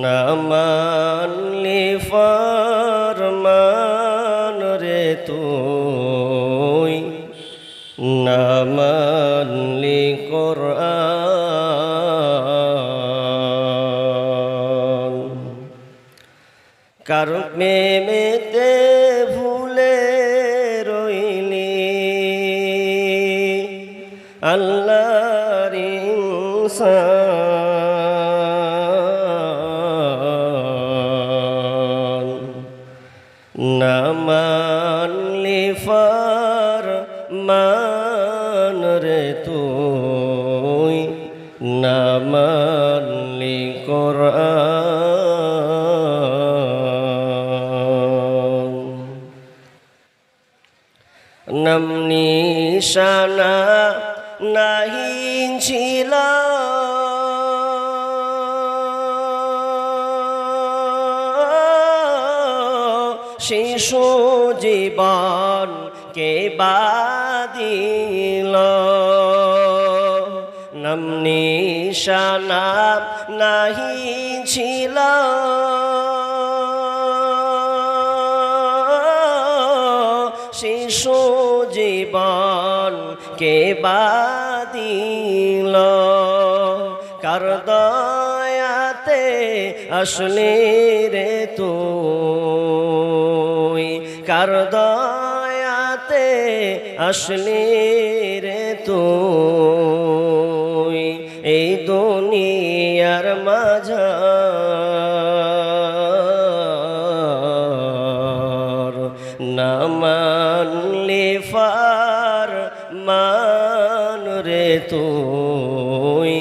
নামানলি ফরমান রে তুই নামানলি কোরআন। কার প্রেমেতে ভুলে রইলি? আল্লাহর ইনসান রে তুই না মানলি কোরআন। নাম নাহি ছিল। শিশু জীবন কে বাদিল নিশানা নাহি ছিল। শিশু জীবন কে বাদিল কার দয়াতে আসলে রে তুই? কার দয়াতে আসলে রে তুই? তুই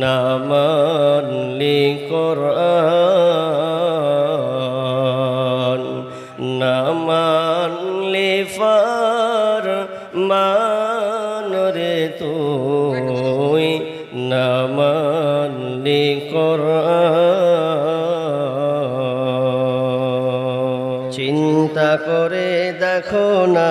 না মানলে কোরআন না মানলে ফার মান রে তুই না মানলে চিন্তা করে দেখো না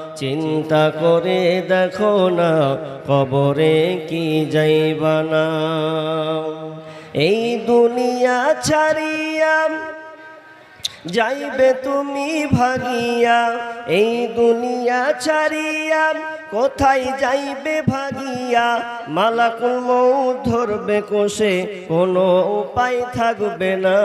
চিন্তা করে দেখো না, কবরে কি যাইবানা এই দুনিয়া ছাড়িয়া যাইবে তুমি ভাগিয়া, এই দুনিয়া ছাড়িয়া কোথায় যাইবে ভাগিয়া? মালাকুল মৌ ধরবে কোষে, কোনো উপায় থাকবে না।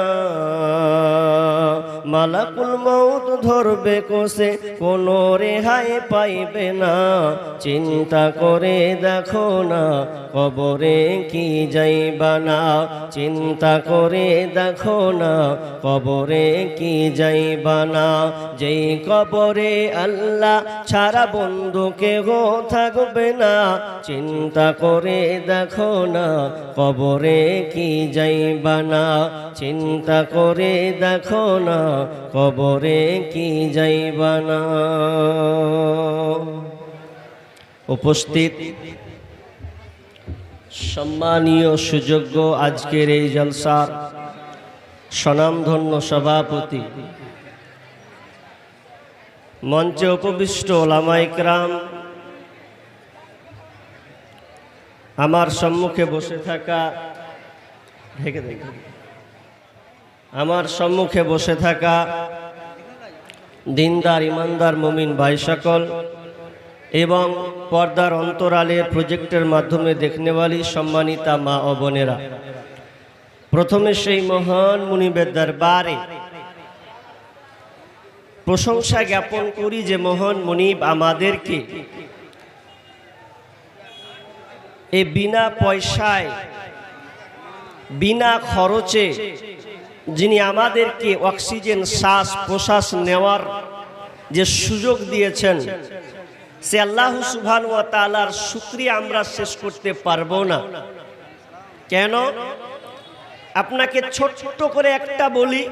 মালাকুল মৌত ধরবে কোষে, কোনো রেহাই পাইবে না। চিন্তা করে দেখো না, কবরে কি যাইবা না। চিন্তা করে দেখো না, কবরে কি যাইবা না। যেই কবরে আল্লাহ ছাড়া বন্ধু কেহ থাকবে না। চিন্তা করে দেখো না, কবরে কি যাইবা না। চিন্তা করে দেখো না, কবরে কি যাইবা না। উপস্থিত। সম্মানীয়, সুযোগ্য আজকের এই জলসার স্বনামধন্য সভাপতি, মঞ্চে উপবিষ্ট ওলামাইকরাম আমার সম্মুখে বসে থাকা, ঢেকে দেখে আমার সম্মুখে বসে থাকা দিনদার, ইমানদার, মমিন ভাই সকল এবং পর্দার অন্তরালে প্রজেক্টের মাধ্যমে দেখনেওয়ালি সম্মানিতা মা ও বোনেরা। প্রথমে সেই মহান মুনিবের দরবারে প্রশংসা জ্ঞাপন করি যে মহান মুনিব আমাদেরকে এ বিনা পয়সায়, বিনা খরচে যিনি আমাদেরকে অক্সিজেন, শ্বাস প্রশ্বাস নেওয়ার যে সুযোগ দিয়েছেন, সে আল্লাহ সুবহান ওয়া তাআলার শুকরিয়া আমরা শেষ করতে পারব না। কেন? আপনাকে ছোট্ট করে একটা বলি,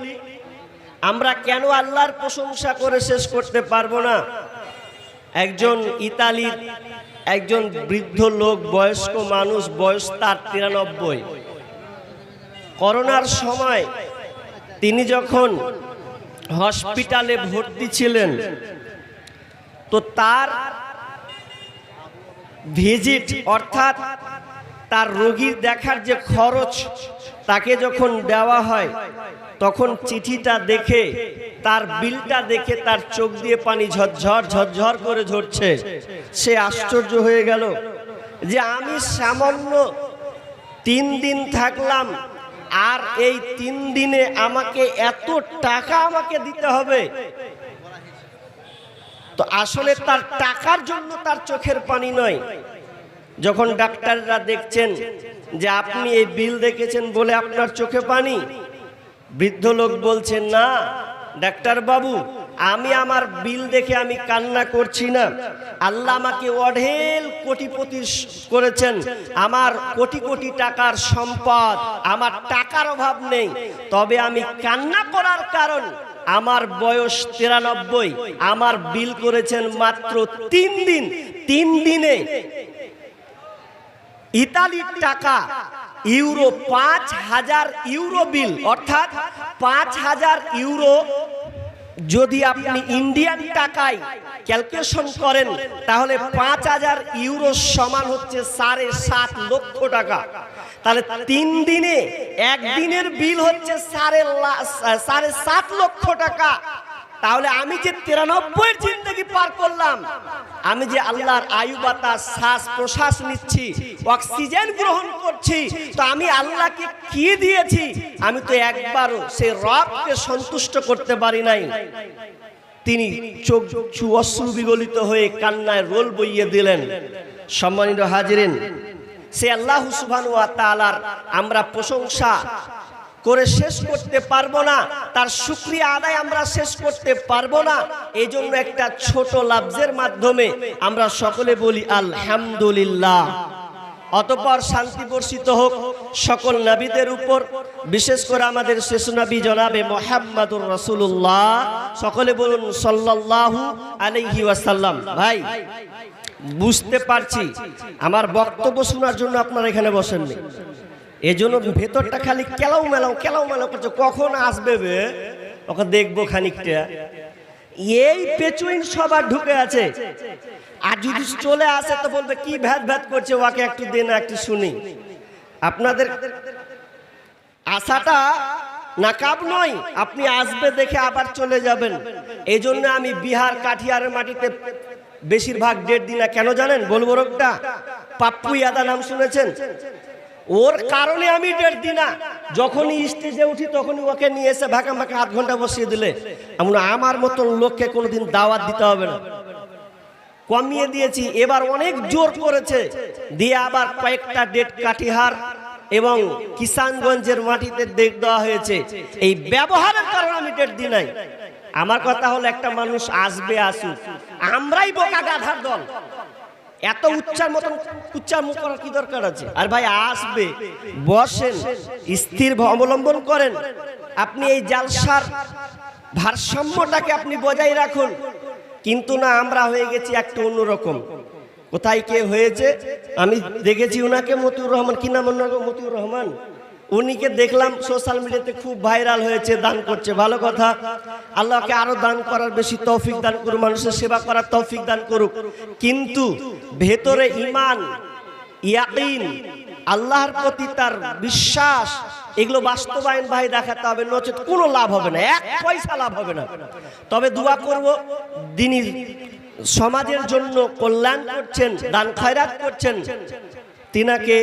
আমরা কেন আল্লাহর প্রশংসা করে শেষ করতে পারব না? একজন ইতালির একজন বৃদ্ধ লোক, বয়স্ক মানুষ, বয়স তার তিরানব্বই। করোনার সময় তিনি যখন হসপিটালে ভর্তি ছিলেন, তো তার ভিজিট অর্থাৎ তার রোগীর দেখার যে খরচ তাকে যখন দেওয়া হয়, তখন চিঠিটা দেখে তার বিলটা দেখে তার চোখ দিয়ে পানি ঝরঝর ঝরঝর করে ঝরছে। সে আশ্চর্য হয়ে গেল যে আমি সামান্য তিন দিন থাকলাম, আর এই তিন দিনে আমাকে এত টাকা আমাকে দিতে হবে। তো আসলে তার টাকার জন্য তার চোখের পানি নয়। যখন ডাক্তাররা দেখছেন যে আপনি এই বিল দেখেছেন বলে আপনার চোখে পানি, বৃদ্ধ লোক বলছেন না ডাক্তার বাবু, আমি আমার বিল দেখে আমি কান্না করছি না। আল্লাহ আমাকে অঢেল কোটিপতি করেছেন। আমার কোটি কোটি টাকার সম্পদ, আমার টাকার অভাব নেই। তবে আমি কান্না করার কারণ, আমার বয়স তিরানব্বই, আমার বিল করেছেন মাত্র তিন দিন। তিন দিনে ইতালির টাকা, ইউরো পাঁচ হাজার ইউরো বিল, অর্থাৎ পাঁচ হাজার ইউরো যদি আপনি ইন্ডিয়ান টাকায় ক্যালকুলেশন করেন, তাহলে পাঁচ হাজার ইউরো সমান হচ্ছে সাড়ে সাত লক্ষ টাকা। তাহলে তিন দিনে একদিনের বিল হচ্ছে সাড়ে সাড়ে সাত লক্ষ টাকা। তাহলে আমি যে তিরানব্বই জিন্দগি পার করলাম, আমি যে আল্লাহর আয়ু বাতাস শ্বাস প্রশ্বাস নিচ্ছি, অক্সিজেন গ্রহণ করছি, তো আমি আল্লাহকে কি দিয়েছি? আমি তো একবারও সেই রবকে সন্তুষ্ট করতে পারি নাই। তিনি চোখ চু অশ্রু বিগলিত হয়ে কান্নায় রোল বইয়ে দিলেন। সম্মানিত হাজিরেন, সে আল্লাহ তাআলার আমরা প্রশংসা করে শেষ করতে পারব না, তার শুক্রিয়া আদায় আমরা শেষ করতে পারব না এই জন্য একটা ছোট লাফজের মাধ্যমে আমরা সকলে বলি আলহামদুলিল্লাহ। অতপর শান্তি বর্ষিত হোক সকল নবীদের উপর, বিশেষ করে আমাদের শেষ নবী জনাবে মোহাম্মদুর রসুল্লাহ সকলে বলুন সাল্লাল্লাহু আলাইহি ওয়াসাল্লাম। ভাই, বুঝতে পারছি, আমার বক্তব্য শোনার জন্য আপনারা এখানে বসেননি। এই জন্য ভেতরটা খালি কেলাও মেলাও কেলাও মেলাও করছে। কখন আসবে বে? ওকে দেখব খানিকটা। এই পেচুইন সবার ঢুকে আছে। আর যদি চলে আসে, তো বলবে, কি ভ্যাত ভ্যাত করছে? ওকে একটু দেন একটু শুনি। আপনাদের আশাটা নাকাব নয়, আপনি আসবে দেখে আবার চলে যাবেন। এই জন্য আমি বিহার কাঠিয়ারের মাটিতে বেশিরভাগ ডেট দিই না। কেন জানেন? বলব রোগটা? পাপ্পু ইয়াদা নাম শুনেছেন? ওর কারণে আমি ডেট দিই না, যখনই স্টেজে উঠি তখনই ওকে নিয়ে এসে ভাকা ভাকা আধ ঘণ্টা বসিয়ে দিলে। এমন আমার মতন লোককে কোনোদিন দাওয়াত দিতে হবে না। কমিয়ে দিয়েছি, এবার অনেক জোর করেছে। দিয়ে আবার কয়েকটা ডেট কাটিহার এবং কিষানগঞ্জের মাটিতে ডেট দেওয়া হয়েছে। এই ব্যবহারের কারণে আমি ডেট দিই নাই। আমার কথা হলো, একটা মানুষ আসবে, আসুক। আমরাই বোকা গাধার দল। এত উচ্চার মতন উচ্চার মুখ করার কি দরকার আছে? আর ভাই আসবে, বসেন, স্থির অবলম্বন করেন। আপনি এই জালসার ভারসাম্যটাকে আপনি বজায় রাখুন। কিন্তু না, আমরা হয়ে গেছি একটু অন্যরকম। কোথায় কে হয়েছে? আমি দেখেছি ওনাকে মতিউর রহমান। কি নাম মতিউর রহমান? উনিকে দেখলাম সোশ্যাল মিডিয়াতে খুব ভাইরাল হয়েছে, দান করছে। ভালো কথা। আল্লাহকে আরও দান করার বেশি তৌফিক দান করুক, মানুষের সেবা করার তৌফিক দান করুক। কিন্তু ভেতরে ইমান ইয়াকিন, আল্লাহর প্রতি তার বিশ্বাস, এগুলো বাস্তবায়ন ভাই দেখাতে হবে, নচেত কোনো লাভ হবে না, এক পয়সা লাভ হবে না। তবে দোয়া করব দিনী সমাজের জন্য কল্যাণ করছেন, দান খয়রাত করছেন তিনাকে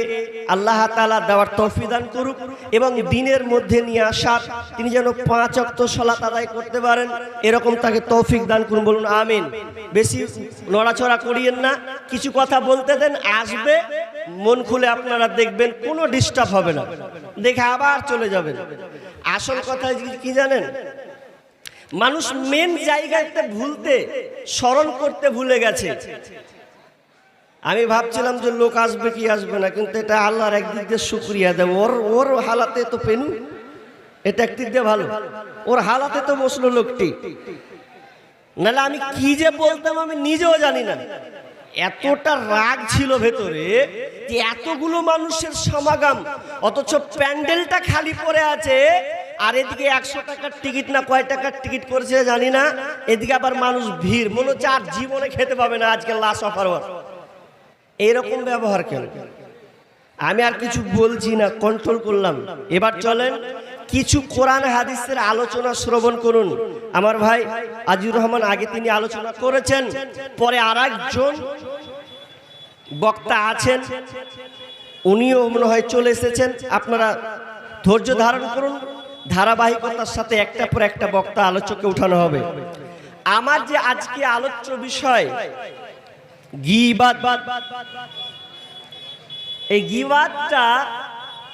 আল্লাহ তালা দেওয়ার তৌফিক দান করুক এবং দিনের মধ্যে নিয়ে আসার তিনি যেন পাঁচ অক্ত সলাত আদায় করতে পারেন, এরকম তাকে তৌফিক দান করুন, বলুন আমিন। বেশি নড়াচড়া করিয়েন না, কিছু কথা বলতে দেন, আসবে, মন খুলে আপনারা দেখবেন, কোনো ডিস্টার্ব হবে না। দেখে আবার চলে যাবেন। আসল কথা কি জানেন? মানুষ মেন জায়গাতে ভুলতে, স্মরণ করতে ভুলে গেছে। আমি ভাবছিলাম যে লোক আসবে কি আসবে না, কিন্তু এটা আল্লাহর একদিক দিয়ে শুক্রিয়া দেব ওর ওর হালাতে তো পেনু, এটা একদিক দিয়ে ভালো। ওর হালাতে তো বসল লোকটি। নাহলে আমি কি যে বলতাম আমি নিজেও জানি না। এতটা রাগ ছিল ভেতরে যে এতগুলো মানুষের সমাগম, অথচ প্যান্ডেলটা খালি পড়ে আছে, আর এদিকে একশো টাকার টিকিট না কয় টাকার টিকিট করেছে জানি না, এদিকে আবার মানুষ ভিড়। মনে হচ্ছে আর জীবনে খেতে পাবে না আজকে লাশ অফার এইরকম ব্যবহার কেন? আমি আর কিছু বলছি না কন্ট্রোল করলাম। এবার চলেন, কিছু কোরআন হাদিসের আলোচনা শ্রবণ করুন। আমার ভাই আজিউর রহমান আগে তিনি আলোচনা করেছেন, পরে আর একজন বক্তা আছেন, উনিও মনে হয় চলে এসেছেন। আপনারা ধৈর্য ধারণ করুন, ধারাবাহিকতার সাথে একটা পর একটা বক্তা আলোচককে উঠানো হবে। আমার যে আজকে আলোচ্য বিষয় গিবাদ। এই গিবাদটা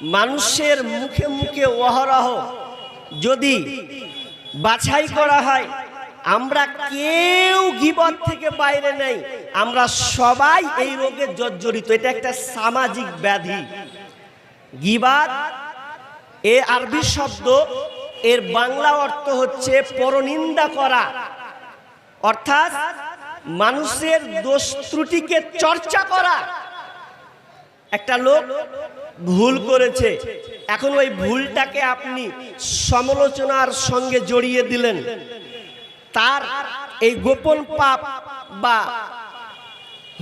মানুষের মুখে মুখে অহরহ। যদি বাছাই করা হয়, আমরা কেউ গিবত থেকে বাইরে নেই। আমরা সবাই এই রোগে জর্জরিত। এটা একটা সামাজিক ব্যাধি। গিবাদ, এ আরবি শব্দ, এর বাংলা অর্থ হচ্ছে পরনিন্দা করা। অর্থাৎ মানুষের দোষ ত্রুটিকে চর্চা করা। একটা লোক ভুল করেছে। এখন ওই ভুলটাকে আপনি সমালোচনার সঙ্গে জড়িয়ে দিলেন। তার এই গোপন পাপ বা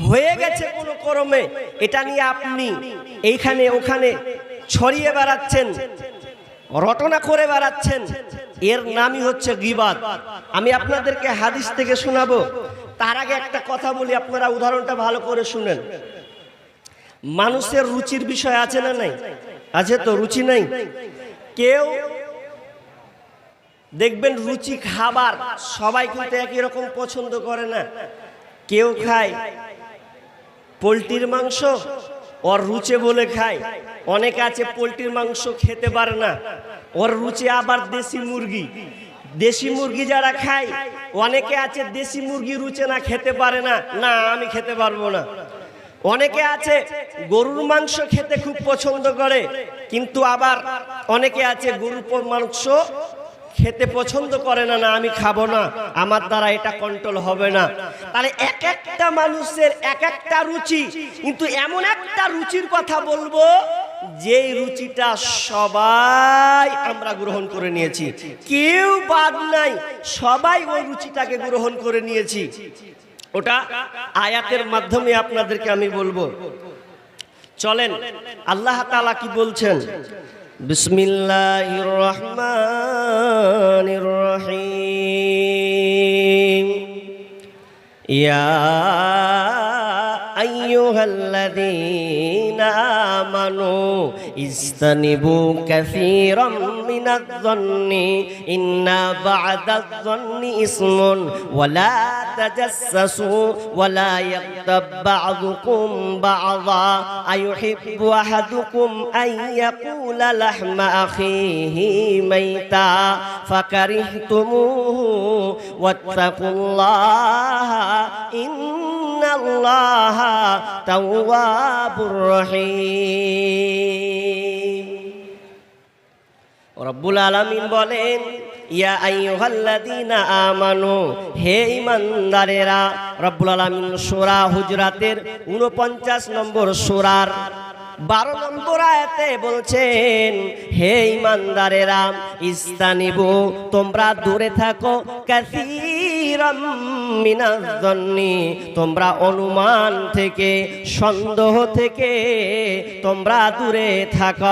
হয়ে গেছে কোনো করমে, এটা নিয়ে আপনি এইখানে ওখানে ছড়িয়ে বেড়াচ্ছেন, রটনা করে বেড়াচ্ছেন। এর নামই হচ্ছে গিবাদ। আমি আপনাদেরকে হাদিস থেকে শোনাবো। তার আগে একটা কথা বলি, আপনারা উদাহরণটা ভালো করে শুনেন। মানুষের রুচির বিষয় আছে না নাই? আছে তো, রুচি নাই? কেউ দেখবেন রুচি খাবার সবাই কিন্তু একই রকম পছন্দ করে না। কেউ খায় পোলট্রির মাংস, ওর রুচে বলে খায়। অনেকে আছে পোলট্রির মাংস খেতে পারে না, ওর রুচে আবার দেশি মুরগি। দেশি মুরগি যারা খায়, অনেকে আছে দেশি মুরগি রুচে না, খেতে পারে না। না, আমি খেতে পারব না। অনেকে আছে গরুর মাংস খেতে খুব পছন্দ করে, কিন্তু আবার অনেকে আছে গরুর মাংস খেতে পছন্দ করে না না, আমি খাব না। আমার দ্বারা এটা কন্ট্রোল হবে না। তাহলে এক একটা মানুষের এক একটা রুচি, কিন্তু এমন একটা রুচির কথা বলব যেই রুচিটা সবাই আমরা গ্রহণ করে নিয়েছি, কেউ বাদ নাই, সবাই ওই রুচিটাকে গ্রহণ করে নিয়েছি। ওটা আয়াতের মাধ্যমে আপনাদেরকে আমি বলব। চলেন, আল্লাহ তালা কি বলছেন? বিসমিল্লাহির রহমানির রহিম। ইয়া أيها الذين آمنوا اجتنبوا كثيرا من الظن. إن بعد الظن اسم ولا تجسسوا ولا يغتب بعضكم بعضا. أيحب أحدكم أن يقول لحم أخيه ميتا؟ فكرهتموه. واتقوا الله إن الله তাওয়াবুর রহিম। রব্বুল আলামিন বলেন, ইয়া আইয়ুহাল্লাযীনা আমানু, হে ঈমানদারেরা, রব্বুল আলামিন সূরা হুজরাতের 49 নম্বর সূরার বারো নম্বর আয়াতে বলছেন, হে ঈমানদারেরা ইস্তানিবু তোমরা দূরে থাকো কাসীরাম তোমরা অনুমান থেকে, সন্দেহ থেকে তোমরা দূরে থাকো।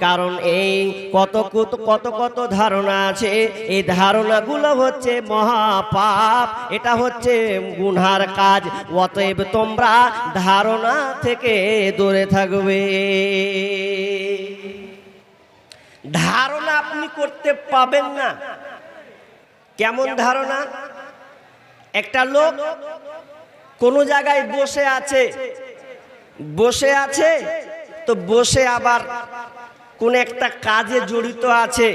কারণ এই কত কত কত কত ধারণা আছে। এই ধারণাগুলো হচ্ছে মহাপাপ, এটা হচ্ছে গুনহার কাজ। অতএব তোমরা ধারণা থেকে দূরে থাকবে। ধারণা আপনি করতে পাবেন না। কেমন ধারণা? একটা লোক কোনো জায়গায় বসে আছে বসে আছে, তো বসে আবার কোন একটা কাজে জড়িত আছে।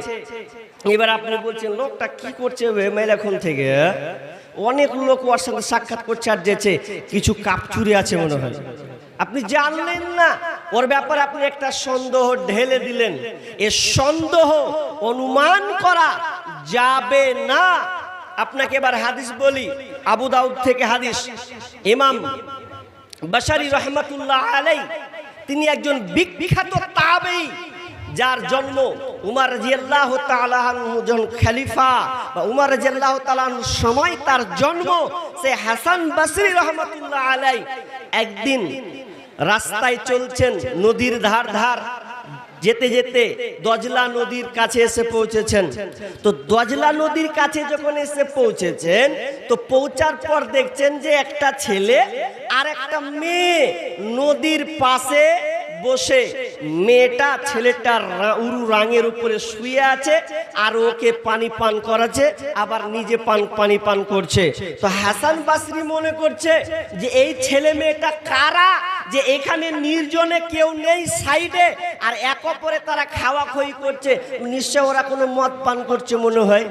এবার আপনি বলছেন, লোকটা কি করছে মেল এখন থেকে? অনেক লোক ওর সঙ্গে সাক্ষাৎ করছে আর যেছে কিছু কাপচুরি আছে মনে হয়। আপনি জানলেন না। ওর ব্যাপারে আপনি একটা সন্দেহ ঢেলে দিলেন। এ সন্দেহ অনুমান করা যাবে না। আপনাকে এবার হাদিস বলি, আবু দাউদ থেকে হাদিস। ইমাম বাশারি রহমতুল্লাহ আলাই তিনি একজন বিখ্যাত তাবেই, যার জন্ম উমার রাজিয়াল্লাহ তাআলাহু যখন খলিফা বা উমার রাজিয়াল্লাহ তাআলাহুর সময় তার জন্ম, সে হাসান বাসরি রহমতুল্লাহ আলাই একদিন রাস্তায় চলছেন নদীর ধার ধার। যেতে যেতে দজলা নদীর কাছে এসে পৌঁছেছেন। তো দজলা নদীর কাছে যখন এসে পৌঁছেছেন, তো পৌঁছার পর দেখছেন যে একটা ছেলে আর একটা মেয়ে নদীর পাশে বসে। মেয়েটা ছেলেটার রা- উরু রাঙের উপরে শুয়ে আছে আর ওকে পানি পান করাচ্ছে, আবার নিজে পান, পানি পান করছে। তো হাসান বাসরি মনে করছে যে এই ছেলে মেয়েটা কারা? যে এখানে নির্জনে কেউ নেই সাইডে, আর এক অপরে তারা খাওয়া খই করছে। নিশ্চয় ওরা কোনো মদ পান করছে মনে হয়।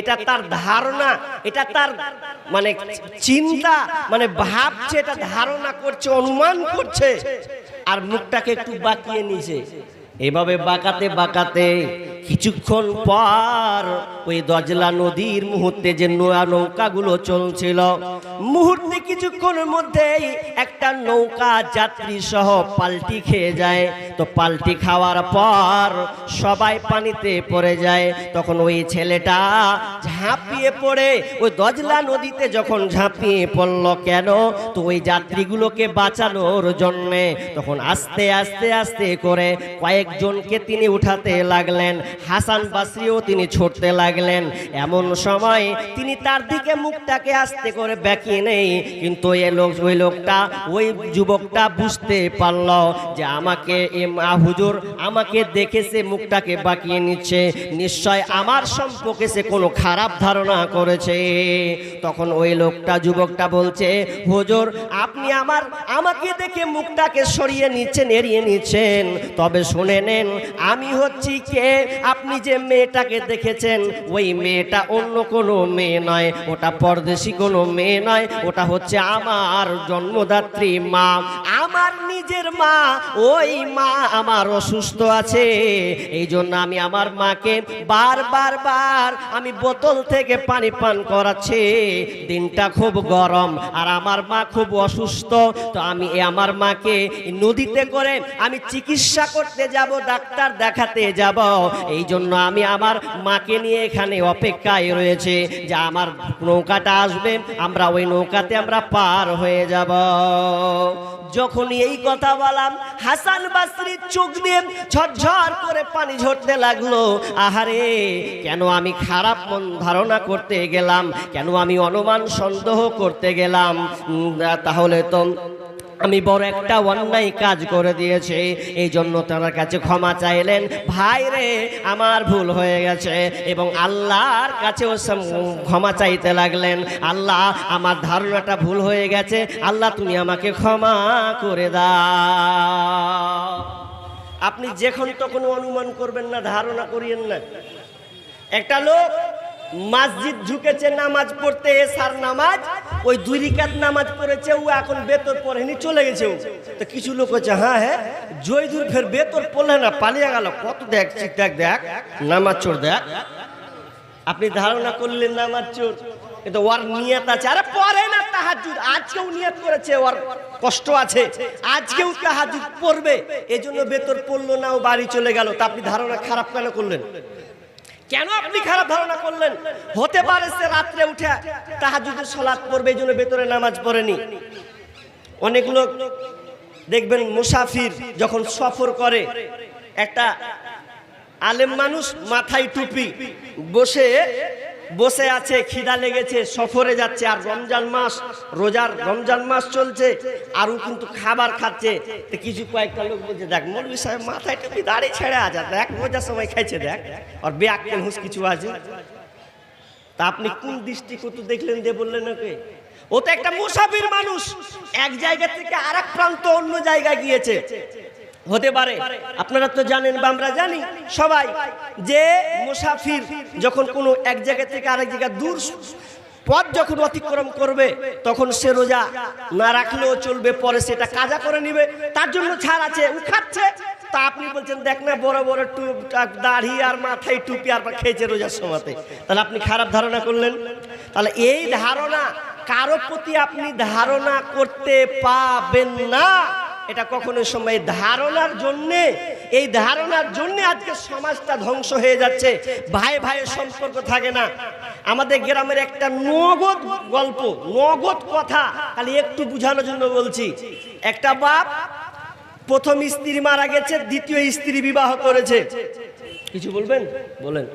এটা তার ধারণা, এটা তার মানে চিন্তা মানে ভাবছে, এটা ধারণা করছে, অনুমান করছে। আর মুখটাকে একটু বাঁকিয়ে নিছে এভাবে বাঁকাতে বাঁকাতে কিছুক্ষণ পর ওই দজলা নদীর মুহূর্তে যে নয়া নৌকাগুলো চলছিল, মুহূর্তে কিছুক্ষণের মধ্যেই একটা নৌকা যাত্রী সহ পাল্টি খেয়ে যায়। তো পাল্টি খাওয়ার পর সবাই পানিতে পড়ে যায়। তখন ওই ছেলেটা ঝাঁপিয়ে পড়ে। ওই দজলা নদীতে যখন ঝাঁপিয়ে পড়ল কেন? তো ওই যাত্রীগুলোকে বাঁচানোর জন্যে তখন আস্তে আস্তে আস্তে করে কয়েকজনকে তিনি উঠাতে লাগলেন। হাসান বাসরিও তিনি ছুটতে লাগলেন। এমন সময় তিনি তার দিকে মুখটাকে আস্তে করে বেঁকিয়ে নেই, কিন্তু এ লোক, ওই লোকটা, ওই যুবকটা বুঝতে পারল যে আমাকে মা হুজুর আমাকে দেখে সে মুখটাকে বাঁকিয়ে নিচ্ছে। নিশ্চয় আমার সম্পর্কে সে কোনো খারাপ ধারণা করেছে। তখন ওই লোকটা, যুবকটা বলছে, হুজুর, আপনি আমার, আমাকে দেখে মুখটাকে সরিয়ে নিচ্ছেন, এড়িয়ে নিচ্ছেন। তবে শুনে নেন, আমি হচ্ছি কে? আপনি যে মেয়েটাকে দেখেছেন, ওই মেয়েটা অন্য কোনো মেয়ে নয়, ওটা পরদেশি কোনো মেয়ে নয়, ওটা হচ্ছে আমার জন্মদাত্রী মা। আমার নিজের মা, ওই মা আমার অসুস্থ আছে এই জন্য আমি আমার মাকে বারবার বার আমি বোতল থেকে পানি পান করাচ্ছি। দিনটা খুব গরম, আর আমার মা খুব অসুস্থ, তো আমি আমার মাকে নদীতে করে আমি চিকিৎসা করতে যাব, ডাক্তার দেখাতে যাব। এই জন্য আমি আমার মাকে নিয়ে এখানে অপেক্ষায় রয়েছে যে আমার নৌকাটা আসবে, আমরা ওই নৌকাতে আমরা পার হয়ে যাব। যখন এই কথা বললাম, হাসান বাসরির চোখ দিয়ে ঝরঝর করে পানি ঝরতে লাগল। আহারে, কেন আমি খারাপ মন ধারণা করতে গেলাম? কেন আমি অনুমান সন্দেহ করতে গেলাম? তাহলে তো আমি বড় একটা অন্যায় কাজ করে দিয়েছি। এই জন্য তার কাছে ক্ষমা চাইলেন। ভাই রে, আমার ভুল হয়ে গেছে এবং আল্লাহর কাছেও ক্ষমা চাইতে লাগলেন। আল্লাহ, আমার ধারণাটা ভুল হয়ে গেছে। আল্লাহ, তুমি আমাকে ক্ষমা করে দাও। আপনি যখন তখন অনুমান করবেন না, ধারণা করিয়েন না। একটা লোক মসজিদ ঝুঁকেছে নামাজ পড়তে এসার নামাজ, ওই দুই রিকাত নামাজ পড়েছে, ও এখন বেতর পড়েনি, চলে গেছে ও। তো কিছু লোক হচ্ছে হ্যাঁ হ্যাঁ জয় দূর ফের বেতর পড়লে না, পালিয়ে গেল। কত দেখ ঠিক দেখ দেখ, নামাজ চোর, দেখ। আপনি ধারণা করলেন নামাজ চোর। কিন্তু ওর নিয়ত আছে। আরে পরে না তাহাজুদ আজকেও নিয়ত করেছে, ওর কষ্ট আছে। আজকেও তাহাজুদ পড়বে। এজন্য বেতর পড়ল না, ও বাড়ি চলে গেল। তা আপনি ধারণা খারাপ কেন করলেন? কেন আপনি খারাপ ধারণা করলেন? হতে পারে সে রাত্রে উঠে তাহা যদি সলাদ পড়বে, এই জন্য ভেতরে নামাজ পড়েনি। অনেক লোক দেখবেন মুসাফির যখন সফর করে, একটা আলেম মানুষ মাথায় টুপি বসে বসে আছে, খিদা লেগেছে, সফরে যাচ্ছে, আর রমজান মাস, রোজার রমজান মাস চলছে আর ও কিন্তু খাবার খাচ্ছে। তো কিছু কয়েকটা লোক বলছে, দেখ মৌলবি সাহেব, মাথায় টুপি দাড়ি ছেড়ে আছে, দেখ রোজার সময় খাইছে, দেখ, আর ব্যাগ হুঁস কিছু আছে। তা আপনি কোন দৃষ্টিকটু দেখলেন দিয়ে বললেন ওকে? ও তো একটা মুসাফির মানুষ, এক জায়গা থেকে আর প্রান্ত অন্য জায়গায় গিয়েছে। হতে পারে। আপনারা তো জানেন বা আমরা জানি, সবাই যে মুসাফির যখন কোনো এক জায়গা থেকে আরেক জায়গা দূর পথ যখন অতিক্রম করবে, তখন সে রোজা না রাখলেও চলবে, পরে সেটা কাজা করে নিবে, তার জন্য ছাড় আছে, ও খাচ্ছে। তা আপনি বলছেন, দেখ না, বড় বড় দাড়ি আর মাথায় টুপি আর খেয়েছে রোজার সময়তে। তাহলে আপনি খারাপ ধারণা করলেন? তাহলে এই ধারণা কারও প্রতি আপনি ধারণা করতে পাবেন না। এটা কখনো সময় ধারণার জন্যে, এই ধারণার জন্যে আজকে সমাজটা ধ্বংস হয়ে যাচ্ছে। ভাই ভাইয়ের সম্পর্ক থাকে না। আমাদের গ্রামের একটা নগদ গল্প, নগদ কথা, খালি একটু বোঝানোর জন্য বলছি। একটা বাপ প্রথম স্ত্রী মারা গেছে, দ্বিতীয় স্ত্রী বিবাহ করেছে। কিছু বলবেন? বলেন।